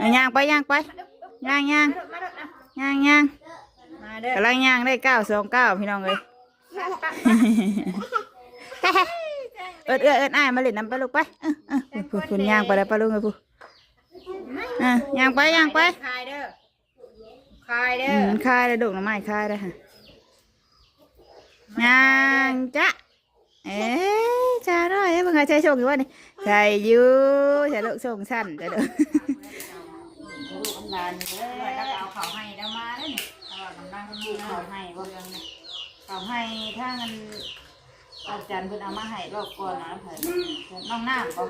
เอาย่างไปย่างไปย่างย่างมาเด้อนะย่างย่างมาเด้อกำลังย่างได้เก้าสองเก้าพี่น้องเลยเอิดเอิดเอิดอ้ายมาเล่นน้ำไปลูกไปเออเออพูดพูดย่างไปแล้วปลาลุงเลยพูดอะย่างไปย่างไปคายเด้อคายเด้อือมคายเลยดุหน่อไม้คายเลยฮะย่างจ้ะเอ๊ะจ้าหน่อยมึงเคยใช้ชงอยู่วะนี่ใช่อยู่ใช่ลูกชงสั้นแต่เด้อ ลานเด้อแล้วก็เอาเขาให้แล้วมาแล้วนี่เอากำลังดูเขาให้บ่เรื่องนี่เขาให้ถ้าเงินอาจารย์เพิ่นเอามาให้รอบก่อนนะเพิ่นน้องน้ำบ่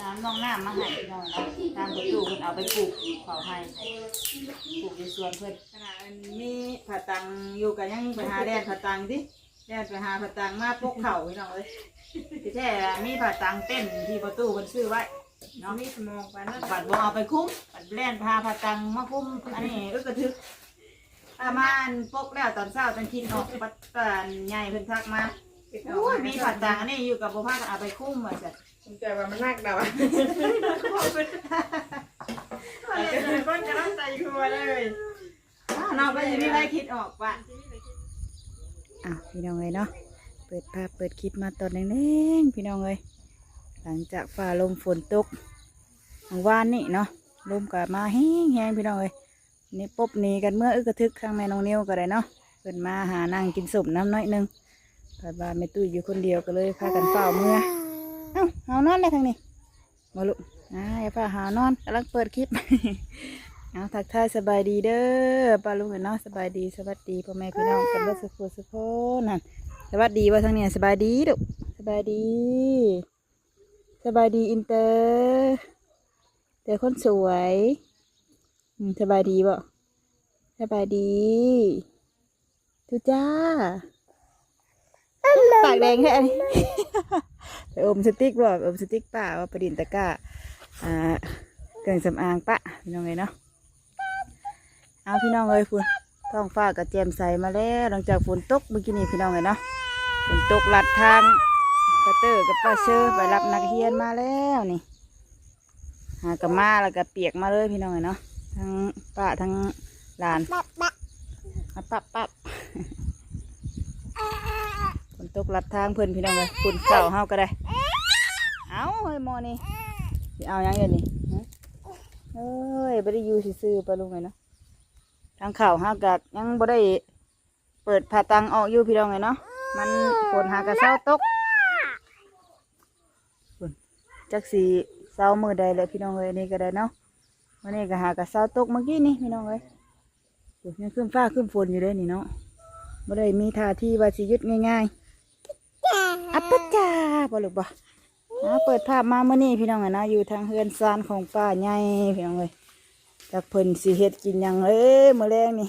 น้ำน้องน้ำมาให้พี่น้องนะตามประตูเพิ่นเอาไปปลูกเขาให้ปลูกในสวนเพิ่นขณะมีผัดตังอยู่กันยังไปหาแดนผัดตังสิแดนไปหาผัดตังมาปกเข่าพี่น้องเอ้ยที่แท้มีผัดตังเต้นที่ประตูเพิ่นซื้อไว้ นาะมีสมองไปเนาะบัดบ่เอาไปคุ้มบัดแล่นพาผัดตังมาคุ้มอันนี้อึกกระทึกอามาอันปกแล้วตอนเช้าตอนคิดออกปัดตานใหญ่เพิ่นทักมาโอ้ยมีผัดต่างอันนี้อยู่กับบ่พากันเอาไปคุ้มว่าจ้ะแต่ว่ามันนักดาวคนกำลังใจครัวเลยอ้าวเนาะก็สิมีใครคิดออกป่ะอ้าวพี่น้องเอ้ยเนาะเปิดภาพเปิดคลิปมาตอนแรงๆพี่น้องเอ้ย หลังจากฝ่าลมฝนตกเมื่อวานนี่เนาะลมก็มาแห้งๆพี่น้องเอ้ยนี่ปบหนีกันเมื่ออึกระทึกข้างแม่น้องนิ้วก็ได้เนาะเพิ่นมาหานั่งกินสมน้ำน้อยนึงพาบ้านแม่ตุ้ยอยู่คนเดียวก็เลยพากันเฝ้าเมื่อเอ้าเอานอนเลยทางนี้มาลุกอ่าอย่าพาหานอนกำลังเปิดคลิปเอาทักทายสบายดีเด้อป้าลุงเนาะสบายดีสวัสดีพ่อแม่พี่น้องกันเบ่สุขสุขนั่นสวัสดีว่าทางเนี้ยสบายดีดุสบายดี สบายดีอินเตอร์เจอคนสวยอืมสบายดีบ่สบายดีทุจ้าปากแดงแค่อันนี้ไปอมสติ๊กบ่อมสติ๊กป้าว่าประดินตะกร้าอ่าเครื่องสำอางปะพี่น้องเลยเนาะเอาพี่น้องเลยคุณท้องฟ้ากับแจ่มใสมาแล้วหลังจากฝนตกเมื่อกี้นี้พี่น้องเลยเนาะฝนตกลัดทาง กระเตอร์กับป้าเชอร์ไปรับนักเรียนมาแล้วนี่หากับมาแล้วก็เปียกมาเลยพี่น้องเลยเนาะทั้งป้าทั้งหลานปับปับปับปับฝนตกลัดทางเพื่อนพี่น้องเลยฝุ่นเข่าเฮาก็ได้ เอาเฮ้ยโมอนี่สิเอายังอย่างนี้เอ้ยไม่ได้อยู่ซื่อๆปะลุงเลยเนาะทางเข่าเฮากัดยังบ่ได้เปิดผ่าตังออกอยู่พี่น้องเลยเนาะมันฝนหากระเซ้าตก จักสีเซ้ามือใดเลยพี่น้องเลยนี่ก็ได้เนาะวันนี้ก็หากระเซ้าตกเมื่อกี้นี่พี่น้องเลยยังขึ้นฟ้าขึ้นฝนอยู่เลยนี่เนาะบ่ได้มีท่าที่ว่าสิยุดง่ายๆอัปปจ้าบ่ลูกบ่อ่าเปิดภาพมาเมื่อนี้พี่น้องอะนะอยู่ทางเฮือนซานของป้าใหญ่พี่น้องเลยจากเพิ่นสิเฮ็ดกินยังเอ้ยมื้อแรงนี่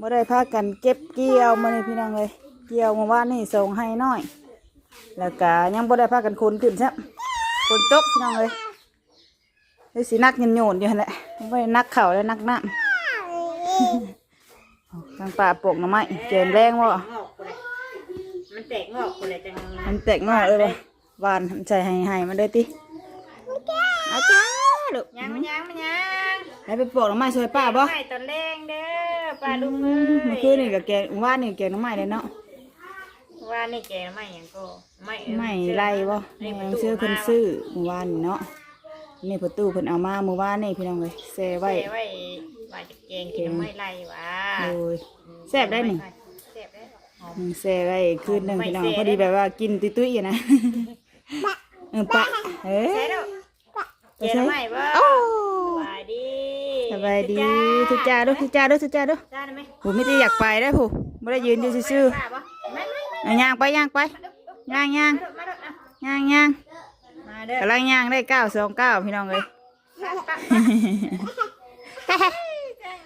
บ่ได้พากันเก็บเกี่ยวมื้อนี้พี่น้องเลยเกี่ยวเมื่อวานนี่ส่งให้น้อย แล้วก็ยังบ่ได้พากันคนขึ้นซับ คนตกพี่น้องเลยเฮ้ยสินักยันโยนอยู่หั่นแหละบ่ได้นักเข่าวแล้วนักน้ำทางป่าปลูกหน่อไม้เจนแรงบ่งอกคนเลยมันแตกงอกคนเลยจังมันแตกงอกเลยบ่หวานใส่ให้ให้มันได้ติเอาจ้าลูกยังมันยังมันยังให้ไปปลูกหน่อไม้ช่วยป้าบ่ไม้ตอนแรงเด้อป้าลุงเอ้เมื่อยคืนนี่ก็แกงว่านนี่แกงหน่อไม้เลยเนาะ ว่านี่แกไม่หยังก็ไม่ไม่ไล่บ่ในแม่ประตูซื้อเพิ่นซื้อเมื่อวานนี่เนาะนี่ประตูเพิ่นเอามาเมื่อวานนี่พี่น้องเอ้ยแซ่ไว้ไว้ไว้ว่าจะแกงกินไม่ไล่วะโอ้ยแซ่บได้นี่แซ่บได้หอม อืมแซ่ไว้คืนหนึงพี่น้องไม่แซ่ พอดีแบบว่ากินตุ้ยๆอยู่นะเออปะเอ้ยแซ่บแล้วไปเจ๊ใช้ไม่บ่โอ้ สบายดีสบายดีทุกจ้าเด้วยทุกจ้าเด้วยทุกจ้าเด้วยจ้าได้ไหมผมไม่ได้อยากไปได้อผู้ไม่ได้ยืนอยู่ซื่อป้าบ่ไม่ไม่ๆ เอาย่างไปย่างไปย่างย่างมาเด้อมาเด้อย่างย่างมาเด้อกำลังย่างได้เก้าสองเก้าพี่น้องเลย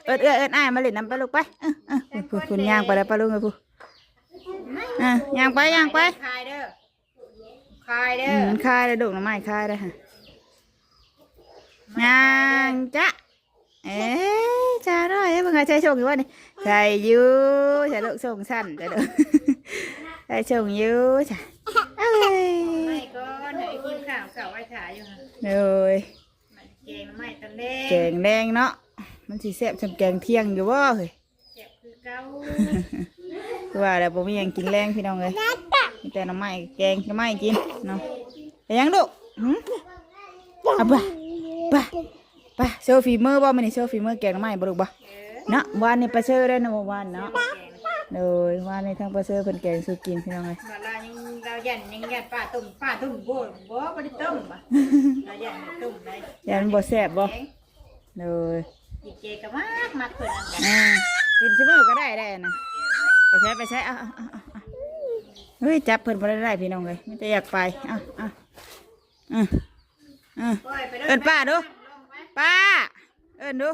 เอิดเอิดเอิดอ้ายมาเล่นน้ำไปลูกไปเออเออพูดคุณย่างไปแล้วปะลุงเลยผู้อะย่างไปย่างไปคายเด้อคายเด้อือมมันคายได้ดุหน่อไม้คายได้ค่ะย่างจ้ะเอ๊ะจ้าหน่อยมึงเคยใช้ชงอยู่วะนี่ใช่อยู่ใช่ลูกชงสั้นจ้ะเด้อ ใช่ชงอยู่จ้ะเอ้ยไม่ก็ไหนกินข้าวเก่าไว้ถ่ายอยู่ฮะเลยมันเกงไม้ตะเลแกงแดงเนาะมันสิแซ่บจำแกงเที่ยงอยู่บ่เฮ้ยเจ็บคือเก่าคือว่าแล้วบ่มีหยังกินแรงพี่น้องเอ้ยมีแต่หน้ำไม้แกงหน้ำไม้กินเนาะไปยังลูกหึเอาไปไปไปโชว์ฝีมือบ่มื้อนี้โชว์ฝีมือแกงหน้ำไม้บ่ลูกบ่เนาะวานนี้ไปเชื่อได้เนาะวานเนาะ โดยวานนี้ทั้งปลาเชื่อเพิ่นแกงสู่กินพี่น้องเอ้ยมาลายังเรายันยังยันป้าตุ่มป้าตุ่มบ่บ่บ่ได้ต้มบ่เรายันตุ่มได้ยานบ่แซ่บบ่แกงโดยอีเจก็มากมากเพิ่นอันกันอ่ากินชั่วโมงก็ได้ได้นะไปใช้ไปใช้เอาเอาเอาเอาเฮ้ยจับเพิ่นบ่ได้ได้พี่น้องเลยไม่แต่อยากไปเอาเอาอืออือปล่อยไปด้เอิ้นป้าดูลงไปป้าเอิ้นดู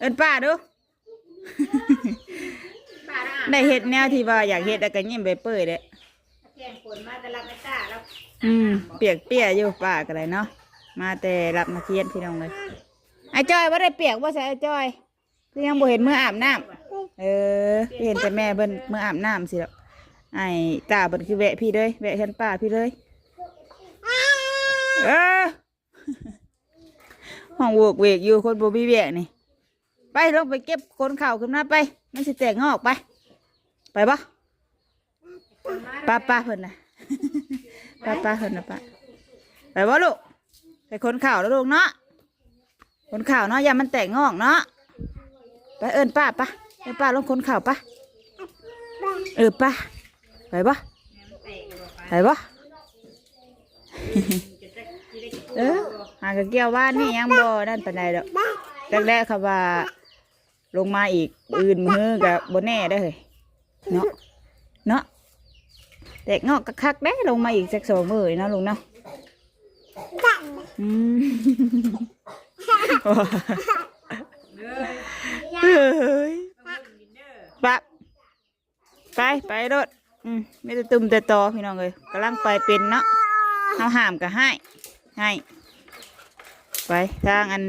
เอิ้นป้าดูป้าละ ได้เฮ็ดแนวที่ว่าอยากเฮ็ดแล้วก็ยิ้มไปเปื่อยเด้แกงฝนมาแต่ละไม่ตาแล้วอืมเปียกเปียอยู่ป้าก็ได้เนาะมาแต่รับมาเคียนพี่น้องเลยไอ้จ้อยว่าได้เปียกว่าใส่ไอ้จ้อยคือยังบ่เห็นมืออาบน้ำเออเห็นแต่แม่เพิ่นเมื่ออาบน้ำสิแล้วไอ้ตาเพิ่นคือแวะพี่เลยแวะเห็นป้าพี่เลยเออห้องโวกเวกอยู่คนบ่มีแวะนี่ไปลงไปเก็บคนเข่าวขึ้นมาไป มันสิแตกงอกไป ไปปะป้าป้าเพิ่นน่ะป้าป้าเพิ่นน่ะป้าไปบ่ลูกไปคนข่าวแล้วลูกเนาะคนข่าวเนาะอย่ามันแตกงอกเนาะไปเอิ้นป้าปะเอิ้นป้าลงคนข่าวปะเออป้าไปปะเตะอยู่ไปไปปะจะจะจะได้กินเออหากะเกี่ยวว่านนี่ยังบ่นั่นปานใดดอกแรกๆเขาว่าลงมาอีกอื่นมือกับบ่แน่ได้อเฮ้ย เนาะเนาะแตกงอกคักๆได้ลงมาอีกสักสองมือเนาะลุงเนาะอืมเด้อเฮ้ยต้องกินเด้อปะไปไปรถอืมไม่ได้ตุ่มแต่ตอพี่น้องเลยกำลังไปเป็นเนาะเอาห้ามก็ให้ให้ไปทางอัน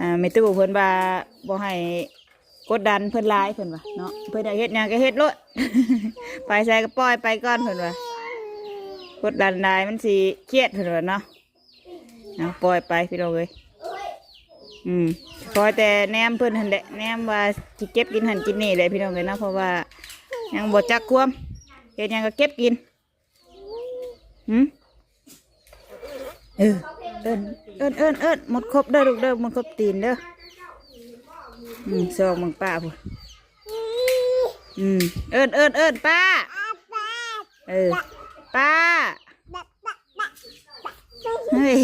อ่าไม่ตู้เพิ่นว่าบ่ให้ กดดันเพิ่นหลายเพิ่นว่าเนาะเพิ่นอยากเฮ็ดหยังก็เฮ็ดโลด ไปใส่ก็ปล่อยไปก่อนเพิ่นว่ากดดันหลายมันสิเครียดเพิ่นว่าเนาะเอาปล่อยไปพี่น้องเลยอืมปล่อยแต่แนมเพิ่นหันแหละแนมว่าสิเก็บกินหันกินนี่แหละพี่น้องเลยเนาะเพราะว่ายังบ่จักความเฮ็ดหยังก็เก็บกินหืมเออเอิ้นเอิ้นเอิ้นเอิ้นหมดครบเด้อลูกเด้อหมดครบตีนเด้อ อืมซองมึงป้าพุ่นอืมเอิ้นเอิ้นเอิ้นป้า เออ ป้า เฮ้ย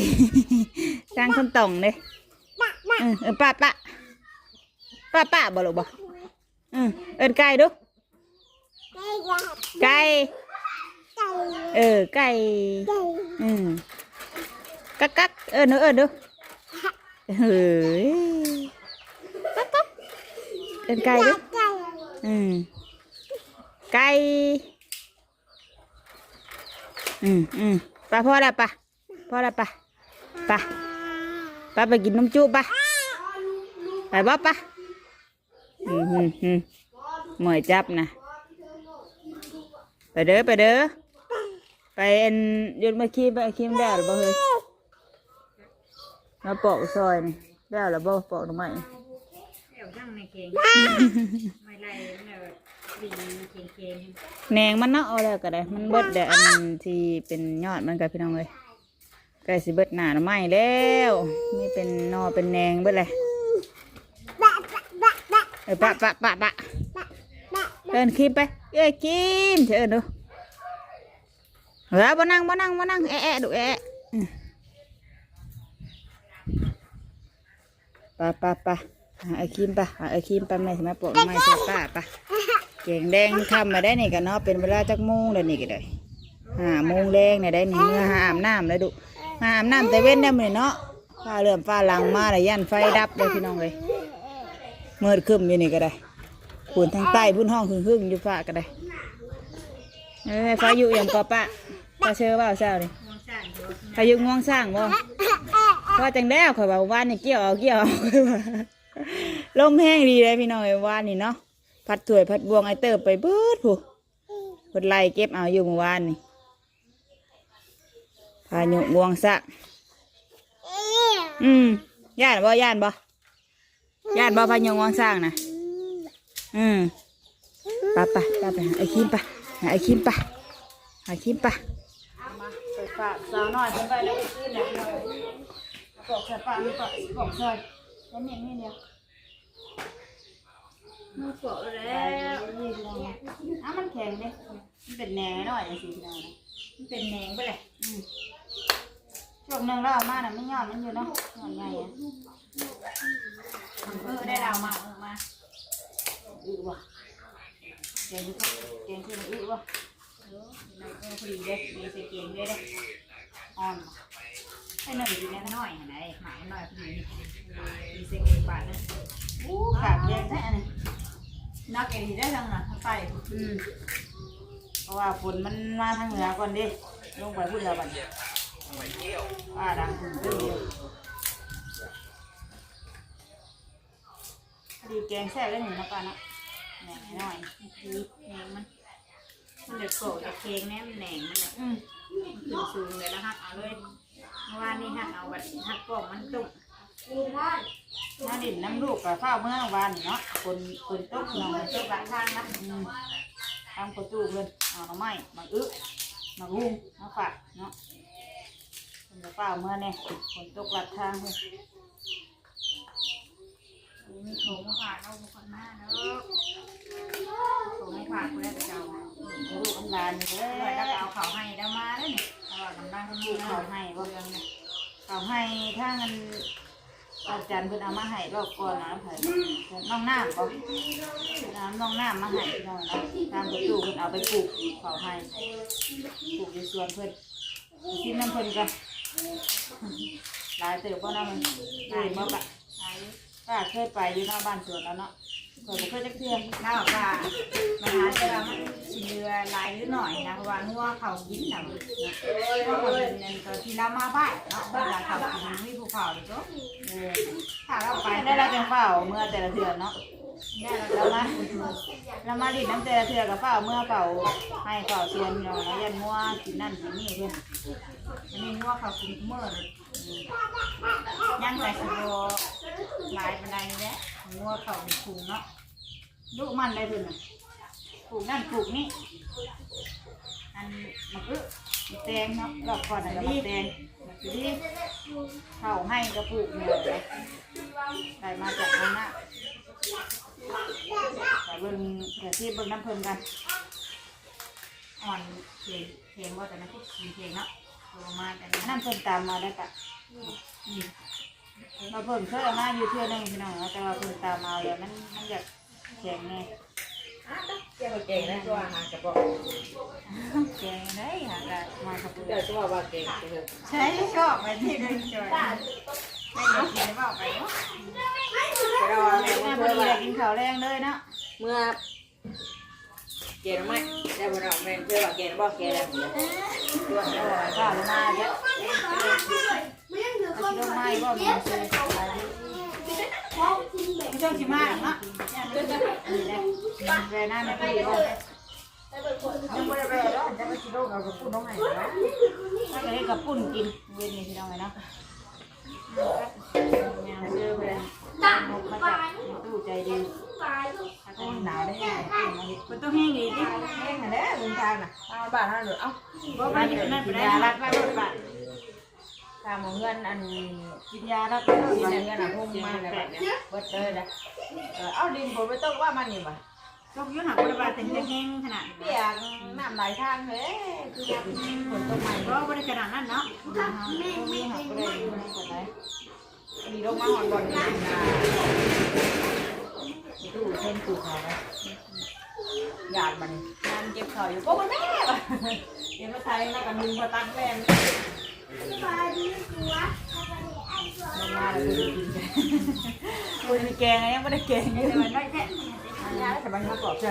สร้างคนต่องเลยเออเออป้าป้าป้าป้าบ่ลูกบ่อืมเอิ้นไก่ดูไก่ เออ ไก่ อืมกักกักเออเนอเออเนอะเฮ้ย กักกักเอินไก่ดิอืมไก่อืมอืมไปพ่อแล้วปะพ่อแล้วปะปะปะไปกินนมจุปะไปบ่ปะอืมอืมอืมหมวยจับนะไปเด้อไปเด้อไปอันหยุดมาคีมไปคีมได้หรือเปล่าเฮ้ยมาปอกซอยนี่ได้แล้วบ่ปอกตรงไหนเดี๋ยว นั่งในเกงไม่ไล่เนี่ยดีเกงเกงแหนงมันเนาะเอาแล้วก็ได้ มันเบิดแต่อันที่เป็นยอดมันกับพี่น้องเลยใกล้สิเบิดหนาหน่อไม้แล้วไม่เป็นนอเป็นแหนงเบิดเลยเออปะปะปะปะเอินคิมไปเอ้ยคิมเธอเอินดูเฮ้ยบ่นั่งบ่นั่งบ่นั่งแอะแอะดูแอะปะปะปะ ไอครีมปะหาไอครีมปะแม่สมาปลกไม้ใส่ป้าปะเก่งแดงทำมาได้นี่กันเนาะเป็นเวลาจักโมงเลยนี่ก็ได้ห้าโมงแรงเนี่ยได้นี่เมื่อหาอาบน้ำเลยดุหาอาบน้ำแต่เว้นได้มือนเนาะฟ้าเริ่มฟ้าหลังมาเลยยันไฟดับเลยพี่น้องเลยเมื่อคืมอยู่นี่ก็ได้ปุ่นทางใต้พุ่นห้องหึ่งหึ่งๆอยู่ฟ้าก็ได้เอ้ฟ้าอยู่อย่างกอปะป้าเชื่อว่าเช้านี่มองสร้าอยู่พายุง่วงสร้างบ่พอจังแล้วข่อยว่าว่านี่เกี่ยวเอาเกี่ยวเอาข่ยว่า ลมแห้งดีเลยพี่น้องไอ้วานนี่เนาะพัดถ้วยพัดบวงไอเติบไปเบิดผู้เพิ่นไล่เก็บเอาอยู่เมื่อวานนี่พายุงวงสะอืมย่านบ่ย่านบ่ย่านบ่พายงวางสร้างนะอืมปไปไปไปหาไอ้คิมปหาไอ้คิมไปหาคิมปมาไปฝากสาวน้อยเพิ่นไปแล้วขึ้นเนี่ยบอกใส่ปากนี่ปะบอกใส่ แล้วเนี่ยนี่เดียวมือโปะแล้แล้ววนี่เป็นไงอ้ามันแข็งเด้มันเป็นแหนหน่อยสิพี่น้องนะมันเป็นแหนงไปเลยอืมช่วงหนึงเราเอามาน่ะไม่ยอดมันอยู่เนาะยอดใหญ่อะเออได้เรามาเออมาอือว่ะแกงคือแกงคือมันอือว่ะเออเราเออพอดีเด้มีใส่เกงด้วยเด้อ่อน ให้หน่อยดีแน่หน่อยไหนหมาหน่อยพอดีมีใส่เกงบาทนะอู้ขาดแยงแท้นี่นักเอดีได้ทั้งนั้นทั้งไปอืมเพราะว่าฝนมันมาทางเหนือก่อนดิลงไปพูดแล้วบัดนี้ป้าดังถึงเรื่อยพอดีแกงแซ่บได้หนึ่งนะป้านะแหน่หน่อยคือแหนมันมันเดือดโกรธเกงแน่มันแหนงมันเนี่ยอืมขึ้นสูงเลยแล้วหักเอาเลย เมื่อวานนี้หักเอาบัดหักกล่องมันตุ่มน้าดินน้ำลูกกับข้าวเมื่อวานนี่เนาะคนคนตกหนอยตุ่มหลังทางนะอืมทำประตูเพิ่นเอาหน่อไม้มาอึมาหุ้งมาฝากเนาะคนกับข้าวเมื่อเนี่ยคนตกหลังทางเพิ่น มีโถงผ่านเอาคนมาเนาะโถงผ่านคนแรกเจ้าลูกอันหลานเลยยแล้วเอาเขาให้แล้วมาแล้วนี่เอากำลังทั้งลูลูกกเขาเขาให้ให้บ่บ่ยังไงเขาให้ถ้าเงินอาจารย์เพิ่นเอามาให้รอบก่อนนะไผน้องน้ำบ่น้ำน้องน้ำมาให้พี่น้องนะตามประตูเพิ่นเอาไปปลูกเขาให้ปลูกในสวนเพิ่นกินน้ำเพิ่นกันหลายเติบบ่น้ำมันหลายบ่ปะใช่ ป้าเคยไปอยู่หน้าบ้านสวนแล้วเนาะเคยบ่เคยจักเทื่อแล้วบอกว่ามันหาเจอมันสิเรือลายหรือหน่อยนะเพราะว่างัวเขากินน่ะเพราะคนนั่นตอนที่เรามาบ้านเนาะเวลาเขากินมีภูเขาอเปล่าเออถ้าเราไปได้แล้วจังเฝ้าเมื่อแต่ละเทื่อเนาะได้เราแล้วมาแล้วมาดินน้ำแต่ละเทือกับเฝ้าเมื่อเฝ้าให้เฝ้าสวนพี่น้องแล้วยันงัวกินนั่นกินนี่เพิ่นอันนี้งัวเขากินเมื่อเลย ย่างแต่สิโลลายบันไดนี่แหละงัวเขาเป็นถุงเนาะลูกมันได้เพิ่นน่ะปลูกนั่นปลูกนี่อันมะอึมะแตงเนาะรอบก่อนน่ะก็มะแตงทีนี้เข้าให้ก็ปลูกเนี่ยเลยได้มาจากนั่นน่ะแต่เบิ่งแต่ที่เบิ่งน้ำเพิ่นกันอ่อนเพลงเพลงว่าแต่นั้นสีเพลงเนาะ โตมาแต่อันนั้นั่นนเพิ่นตามมาได้ปะเราเพิ่นเคยเอามาอยู่เทื่อนึงพี่น้องแต่ว่าเพิ่นตามมาแล้วมันมันอยากแข็งไงเจ้าเก่งนะตัวอาหารกระบอกแข็งได้หากะมาขับเรืเจ้าอตัวว่าเก่งเถอะใช่ชอบไปที่นึงจอยไม่ได้กินว่าไปเนาะแต่เราแม่แม่เมื่พออดีว่าได้กินข้าวแรงเลยเนาะเมื่อเก่งไหมแต่ว่าเราแม่เพื่อว่าเก่งบอกเก่งแล้ว ตัวโอ้เจ้ายข้าวลงมาเยอะเอาชิลงมากบ่มีซื้อไม่ต้องชิมาหรอกเนาะนี่แหละแรน้าไม่พอดีบ่ยังไม่ได้ไปแล้วจะไปชิโร่เราก็พูดน้องไงนะถ้าจะให้กับปุ่นกินเวนนี่พี่น้องไงเนาะเจอเพื่อนนกมาจากตู้ใจดีถ้าจะหนาวได้ไปเห็ดมันต้องแห้งดีดิแม่งแหละเดินทางน่ะเอาบ้านท่านหรือเอ้าเพราะว่าอยู่นั่นไปกินได้ยารัรัดดไว้ไว้รรถถบับัตตรทางเงินอันกินยารัด กินเงินอะพุ่งมาแล้วเนี่ยเบิดเลยนะเออเอาดินผมไปต้มว่ามันนี่บ่ก็ยุ่งหักบริบาลถึงจะแห้งขนาดเปียกน้ำไหลทางเลยคือฝนตกใหม่ มีหักไปเลยไม่กดไหนมีลงมาหอนบอลนี่นะตู้เช่นตู้เขาไว้หยาดมันงานเก็บข่าวอยู่ก็มันแม่ป่ะเดี๋ยวมาไทยแล้วกันมึงมาตั้งแม่ลงมาแล้วกูกินกูมีแกงไงยังไม่ได้แกงเลยแต่มันได้แค่ยาแต่บางทีกรอบใจ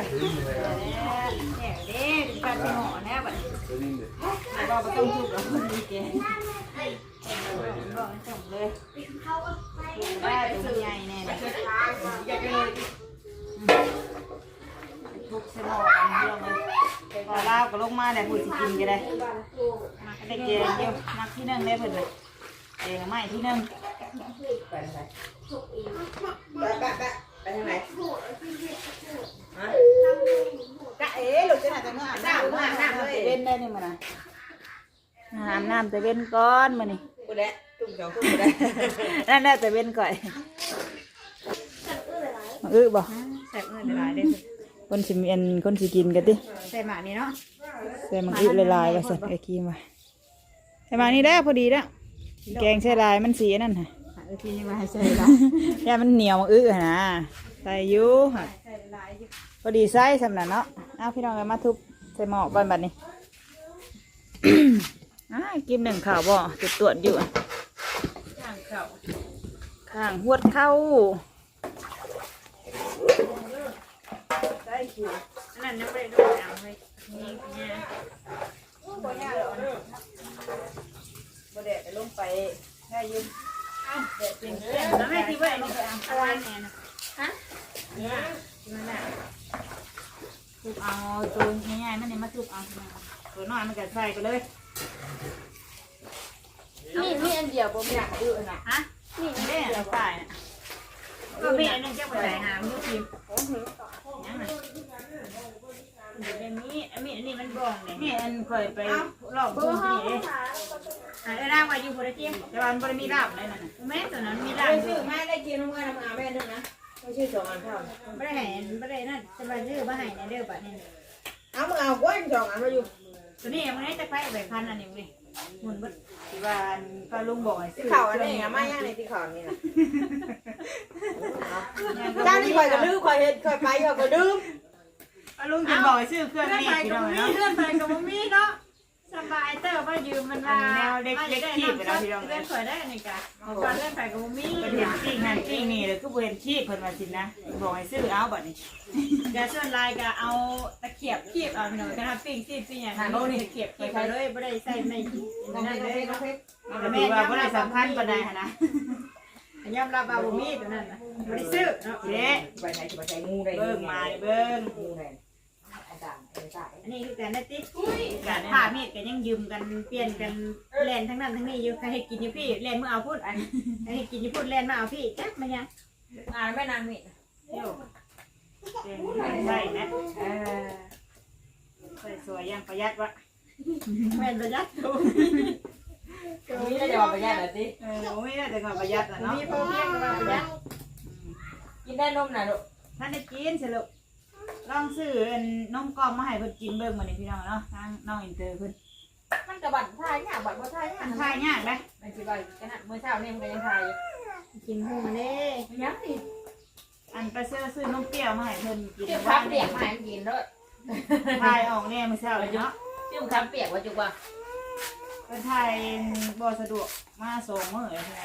แค่เด้การที่หอแน่บัดแล้วก็ไม่ต้องทุบแล้วกูมีแกงบอกให้ส่งเลย ได้ตัวใหญ่แน่เลยอยากจะเลยทุบเสมอกันเรื่องเลยพอลาวก็ลงมาแต่พูดสิกินก็ได้มาก็ได้แกงเดียวนักที่หนึ่งได้เพิ่นเลยแกงไม่ที่หนึ่งมไปทางไหนไปไปไปไปทางไหนฮะกะเอ๋ลูกจะน่าจะเมื่ออาบน้ำน้ำน้ำน้ำเลแต่ยเว้นได้นี่มานะอาบน้ำแต่เว้นก่อนมานี่ กูแดะจุ่มสองจุ่มกูแดะนั่นแหละแต่เว้นก่อยมาอื้อบ่แซ่บเงินหลายเด้อคนสิมีอันคนสิกินกันติใส่หมานี่เนาะใส่มังอื้อลายๆไว้ใส่ไอ้กีมไว้ใส่มานี่ได้อพอดีแล้วแกงใส่ลายมันสีนั่นค่ะหาเออทีนี้มาให้ใส่ละย่ามันเหนียวมังอื้อหั่นนะใส่อยู่ค่ะใส่หลายอยู่พอดีไส้สำนักเนาะเอาพี่น้องเอามาทุบใส่หม้อก่อนบัดนี้ อ่ากินหนึ่งข่าวบ่จุดตรวจอยู่อะทางเข้าข้างหวดเข้าได้คิวอันนั้นยังไม่ได้ดูหนังเลยนี่เนี่ยบ่ยากหรอกบ่แดะไปลงไปได้ยืนเด็ดจริงแล้วแม่ที่ว่าอันนี้อะไรเนี่ยนะฮะเนี่ยมันน่ะทุบเอาตัวง่ายๆมันเนี่ยมาทุบเอาตัวน้อยมันก็ใส่ไปเลย มีมีอันเดียวบ่มีอยากดื้อน่ะฮะนี่มันได้อะไรใส่น่ะก็มีอันนึงจะไปใส่หามยุพิมยังไงเดี๋ยวนี้อันนี้อันนี้มันบ่องเนี่ยนี่อันเคยไปลองดูนี่เองอ่าได้ร่างมาอยู่บริเตรียมแต่วันบริมีลาบเลยน่ะแม่ตัวนั้นมีลาบได้อชื่ยู่อแม่ได้กินน้ำมันน้ำอาแม่นึงนะไม่ชื่อสองอันเท่าไม่ได้เห็นไม่ได้นั่นจะมาซื้อมาให้ในเด้อบัดนี้เอามึงเอาก้อนสองอันมาอยู่ ตัวนี้มันจะไปแบบพันอันนี้เลยหมุนบดที่ว่าก็ลุงบอกให้ที่ซื้อเข่าอันนี้มาย่างในที่เข่านี่นะเจ้านี่คอยก็ดื้อคอยเห็นคอยไปคอยก็ดื้อก็ลุงจะบอกให้ซื้อเครื่องนี้พี่น้องเนาะเครื่องไปกับมีเนาะ สบายเตอร์ว่ายืมมันมาแนวเด็กเล็กขีดไปแล้วพี่น้องเล่นสวยได้นี่กะก่อนเล่นไปกับมีเป็นเห็นปิ้งหันปิ้งนี่เลยก็เห็นขี้เพิ่นมาสินะบอกให้ซื้อเอาบัดนี้จะส่วนลายก็เอาตะเขียบขีบเอาหน่อยกันปิ้งซีปิ้งอย่างนี้ตะเขียบขีบไปเลยไม่ได้ใส่ในน้องนั่นเพเลชรยน้องเพชรมันก็ถือว่าบ่ได้สำคัญปานใดหันนะยอมรับว่าบ่มีตัวนั้นนะบ่ได้ซื้อเนาะเด้ไปไหนจะไปใช้งูได้เบิ่งมาเบิ่งงูได้ อาจารย์อาจารย์อันนี้คือการได้ติ๊กการผ้ามีดก็ยังยืมกันเปลี่ยนกันแล่นทั้งนั้นทั้งนี้อยู่ใครให้กินอยู่พี่แล่นเมื่อเอาพูดอันให้กินอยู่พูดแล่นมาเอาพี่จักมายังงานแม่นางมิดเที่ยวเด้ใส่นะเออใส่สวยอย่างประหยัดวะแม่นประหยัดถูกมีได้จะบอกไปย่างหน่อยสิเออโอ้ยแต่ก็ประหยัดอะเนาะมีพอเพียงก็ว่าประหยัดกินได้นมหน่อยลูกท่านได้กินสิลูก ลองซื้ออันนมกล่องมาให้เพิ่นกินเบิ่งมื้อนี้พี่น้องเนาะทางน้องอินเตอร์เพิ่นมันกระบัดทายเนี่ยบัดบ่ทายเนี่ยมันทายยากเด้มันสิว่าขนาดเมื่อเช้านี่มันก็ยังทายอยู่กินหูเด้ยังนี่อันไปซื้อซื้อนมเปรี้ยวมาให้เพิ่นกินเที่ยวข้าวเปียกมาให้กินด้วยทายออกแน่มื้อเช้าเลยเนาะเที่ยวข้าวเปียกว่าจุกว่าเพิ่นทายบ่สะดวกมาส่งมื้อเลยใช่ไหม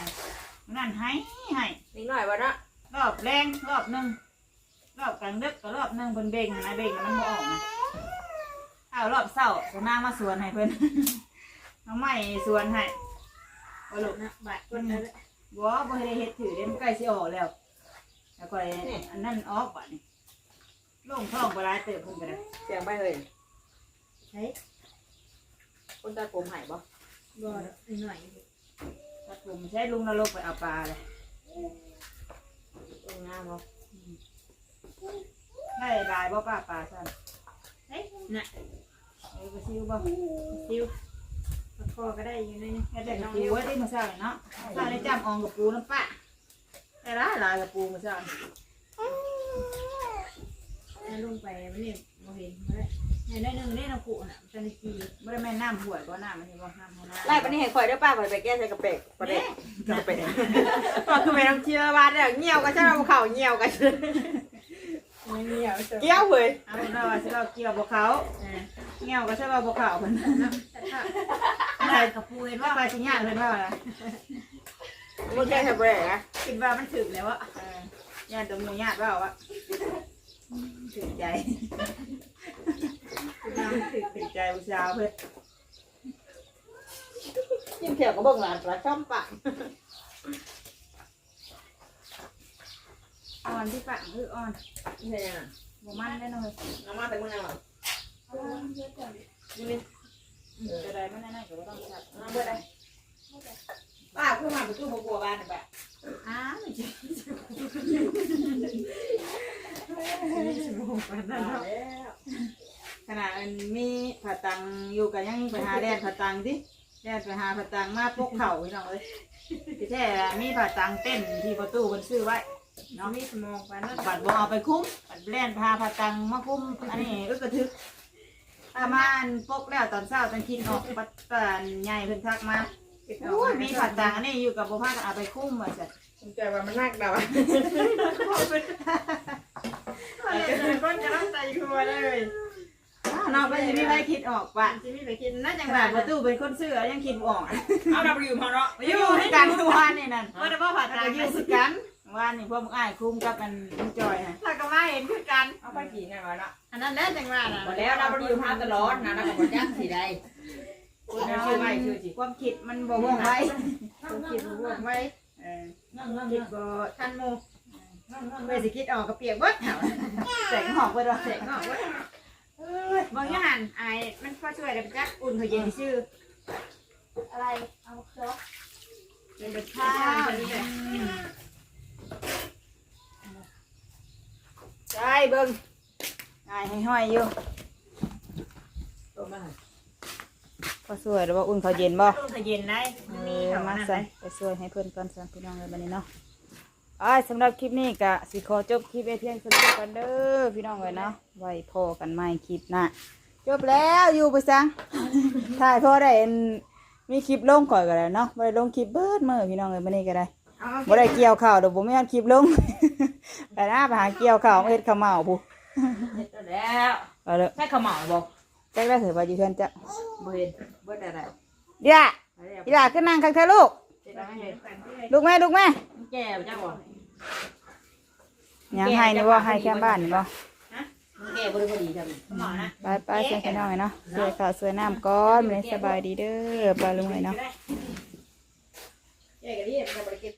นั่นให้ให้นิดหน่อยว่าเนาะรอบแรงรอบหนึง รอบกลางดึกก็รอบหนึงเพิ่นเบ่งหั้นนะเบ่งแล้วมันบ่ออกนะเอารอบเช้าก็นางมาสวนให้เพิ่นเอาไม้สวนให้บ่ลูกนะบาดคนนั้นบ่บ่ได้เฮ็ดถือเด้มันใกล้สิออกแล้วแล้วก็อันนั้นออกบัดนี้ลงท้องบ่หลายเติบเพิ่นก็ได้เสียงไปเลยใช้คนตัดผมหายบ่บ่หน่อยถ้าผมใช้ลุงนรกไปเอาปลาเลย เอองามบ่ได้หลายบ่ป้าปลาซั่นเฮ้ยน่ะเออไปซิวบ่ซิวคอก็ได้อยู่ในนี้แค่แต่กับปูไว้ที่มื้อเช้านี่เนาะถ้าได้จ้ำอองกับปูน้ำปะได้หลายหลายกับปูมื้อเช้านี่ถ้าลงไปมันนี่บ่เห็นบ่ได้ให้ได้นึงได้น้ำกุน่ะจันทีบ่ได้แม่นน้ำห่วยบ่น้ำอันนี้บ่น้ำหัวหน้าไล่ปานนี้ให้ข่อยเด้อป้าข่อยไปแก้ใส่กระเปกประเด็นกระเป็ดก็คือไม่ต้องเชื่อว่าเนี่ยเงี่ยวก็ใช่เราเข่าเงี่ยวกัน ไม่มีเอาเถอะเกี้ยวเว้ยเอาเนาะว่าสิเราเกี่ยวบ่เขาอ่าเงี้ยวก็ใช่ว่าบ่เขาเพิ่นถ้ากับปูเห็นว่าว่าไปสิยากเพิ่นว่าล่ะมึงแก้ใส่ประเด็นนะคิดว่ามันถึกแล้วอะเออย่านตรงนี้ญาติว่าวะถึงใจคิดว่ามันถึกถึงใจอุตสาวเพิ่นยิ่งเขียวก็เบิ่งหลานปลาช่อมปาก อ่อนที่ปากคืออ่อนนี่ไงอะบ่มันแน่นอนน้ำมาแต่มึงเอานี่จะได้มันนั่นก็บ่ต้องจับน้ำเบื่อได้ป้าเพิ่งมาประตูบัวบ้านแบบอ้าวไม่ใช่ขนาดมันมีผัดตังอยู่กันยังไปหาแดนผัดตังดิแดนไปหาผัดตังมาพกเข่าพี่น้องเลยที่แท้มีผัดตังเต้นที่ประตูมันซื้อไว้เนาะมีสมองไปนั่นบัดบ่เอาไปคุ้มบัดแล่นพาผัดตังมาคุ้มอันนี้อึกกระทึกอามาอันปกแล้วตอนเช้าตอนคิดออกปัดปานใหญ่เพิ่นทักมาโอ้ยมีผัดตังอันนี้อยู่กับบ่พากันเอาไปคุ้มว่าจ้ะใจว่ามันนักดาวก้นจะต้องใจครัวเลยนอกไปสิมีใครคิดออกปะจะมีไปกินน่าจังขหนาวัดดประตูเป็นคนซื้อยังคิดบ่ออกเอาดับอยู่พอเนาะอยู่ให้กันทุกวันนี่นั่นว่าแต่ว่าผัดแต่ตาก็อยู่คือกัน วันนี้พวกมึงอ้ายคุ้มกับมันลุงจอยฮะถ้าก็มาเห็นคือกันเอาไปกี่นั่นวะเนาะอันนั้นแล้วจังหวัดอะหมดแล้วดับอยู่พาตลอดนะแล้วก็บ่จักสิได้ชื่อไม่ชื่อสิความคิดมันบ่ว่องไวต้องคิดรวมไว้เออนั่งนั่งคิดบ่ทันโมเพื่อสิคิดออกก็เปียกเบิดแสงหอกไปด้วยแสงหอกเบิดบางอย่างไอ้มันพอช่วยได้จักอุ่นเขาเย็นชื่ออะไรเอาเคราะห์เป็นแบบข้าวนี่แหละ ใช่เบิ่งอ้ายให้ห้อยอยู่ตัวมาพอสวยแล้วบ่อุ่นเขาวเย็นบ่อุ่นเขาเย็นได้เอมีอเขามานั่นใส่เลยไปช่วยให้เพื่อนก่อนสั่นพี่น้องเลยบัดนี้เนาะอ้ายสำหรับคลิปนี้ก็สิขอจบคลิปไว้เพียงเท่านี้กันเด้อพี่น้องเลยเนาะไว้พอกันใหม่คลิปหน้าจบแล้วอยู่ไปซัง ถ่ายพอได้เห็นมีคลิปลงก่อนก็ได้เนาะบ่ได้ลงคลิปเบิดมื้อพี่น้องเลยบัดนี้ก็ได้บ่ได้เกี่ยวข้าวดอกบ่มีอันคลิปลง ไปหน้าไปหาเกี่ยวข้าวมาเฮ็ดข้าวเหมาผู้เฮ็ดแล้วเอาเลยแค่ขมเหมาบ่จักได้เถอะว่าอยู่เพิ่นจะบ่เห็นบ่ได้แล้วเดี๋ยวอีหล่าขึ้นนั่งข้างเธอลูก ลูกแม่ลูกแม่แก่จังบ่ยังให้นี่บ่ให้แค่บ้านนี่บ่มันแก่บ่ได้พอดีจังหมอนะไปไปเชิญพี่น้องเลยเนาะสวยข้าวสวยน้ำก่อนมื้อนี้สบายดีเด้อปลาลุงเลยเนาะ